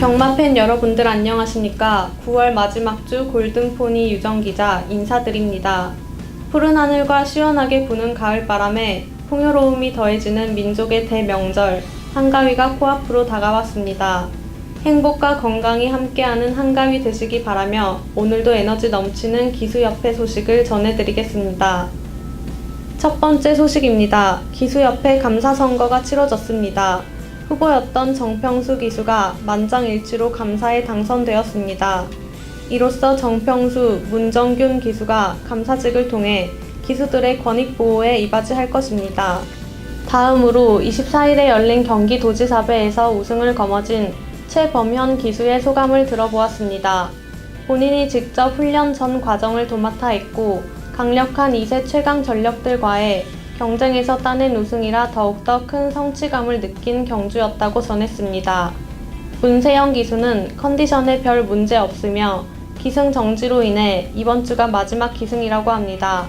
악마팬 여러분들 안녕하십니까? 9월 마지막 주 골든포니 유정기자 인사드립니다. 푸른 하늘과 시원하게 부는 가을바람에 풍요로움이 더해지는 민족의 대명절 한가위가 코앞으로 다가왔습니다. 행복과 건강이 함께하는 한가위 되시기 바라며 오늘도 에너지 넘치는 기수협회 소식을 전해드리겠습니다. 첫 번째 소식입니다. 기수협회 감사선거가 치러졌습니다. 후보였던 정평수 기수가 만장일치로 감사에 당선되었습니다. 이로써 정평수, 문정균 기수가 감사직을 통해 기수들의 권익 보호에 이바지할 것입니다. 다음으로 24일에 열린 경기도지사배에서 우승을 거머쥔 최범현 기수의 소감을 들어보았습니다. 본인이 직접 훈련 전 과정을 도맡아 했고 강력한 2세 최강 전력들과의 경쟁에서 따낸 우승이라 더욱더 큰 성취감을 느낀 경주였다고 전했습니다. 문세영 기수는 컨디션에 별 문제 없으며 기승 정지로 인해 이번 주가 마지막 기승이라고 합니다.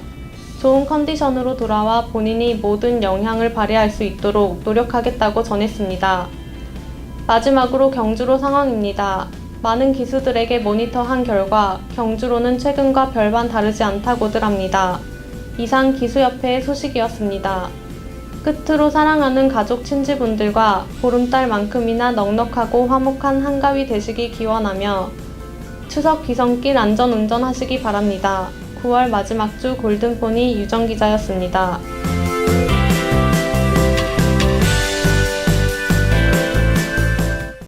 좋은 컨디션으로 돌아와 본인이 모든 영향을 발휘할 수 있도록 노력하겠다고 전했습니다. 마지막으로 경주로 상황입니다. 많은 기수들에게 모니터한 결과 경주로는 최근과 별반 다르지 않다고들 합니다. 이상 기수협회의 소식이었습니다. 끝으로 사랑하는 가족 친지분들과 보름달만큼이나 넉넉하고 화목한 한가위 되시기 기원하며 추석 귀성길 안전 운전 하시기 바랍니다. 9월 마지막 주 골든폰이 유정 기자였습니다.